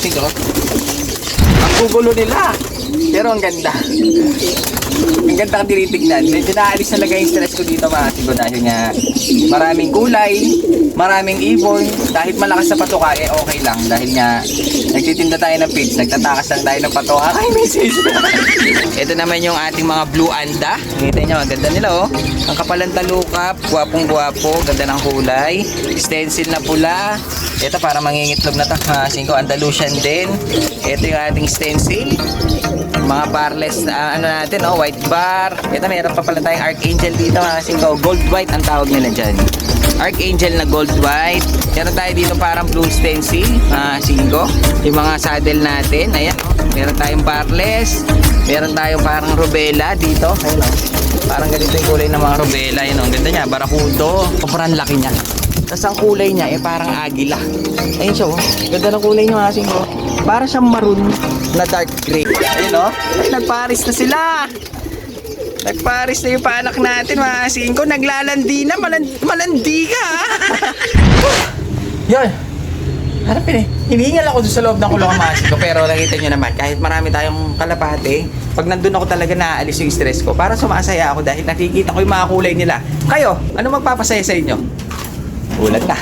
asik oh. Ang gugulo nila. Pero ang ganda. Ang ganda kang tinitignan. Medyo naalis talaga yung stress ko dito mga asik ko dahil nga maraming kulay, maraming ibon. Kahit malakas sa patuka, eh okay lang. Dahil nga nagtitinda tayo ng pigs, nagtatakas lang tayo ng patuka. Ay, message. Ito naman yung ating mga blue anda. Kita nyo, ang ganda nila oh. Ang kapalang talukap, gwapong gwapo, ganda ng kulay. Stencil na pula. Ito para mangingitlog na takasin ko. Andalusian din. Ito yung ating stencil. Mga barless na ano natin, oh, white bar. Ito meron pa pala tayong archangel dito mga ko. Gold white ang tawag nila dyan. Archangel na gold white. Meron tayo dito parang blue stencil, mga singko. Yung mga saddle natin, ayan. oh. Meron tayong barless. Meron tayong parang rubella dito. Ayun oh. Parang ganito yung kulay ng mga rubella. Yun oh. Ang ganda niya, barakudo. Sobrang laki niya. Tapos ang kulay niya, eh parang agila. Ayun siya oh. Ganda ng kulay niya mga singko. Para siyang maroon na dark gray. Ayun oh. Nagparis na sila. Nagparis na yung paanak natin mga singko. Naglalandi na. Malan- malandi ka ha? Yan. Harapin eh. Hinihingal ako doon sa loob ng kulungan mga singko. Pero nakita nyo naman, kahit marami tayong kalapate, pag nandun ako talaga naaalis yung stress ko. Para sumasaya ako dahil nakikita ko yung mga kulay nila. Kayo, ano magpapasaya sa inyo? Ulat na.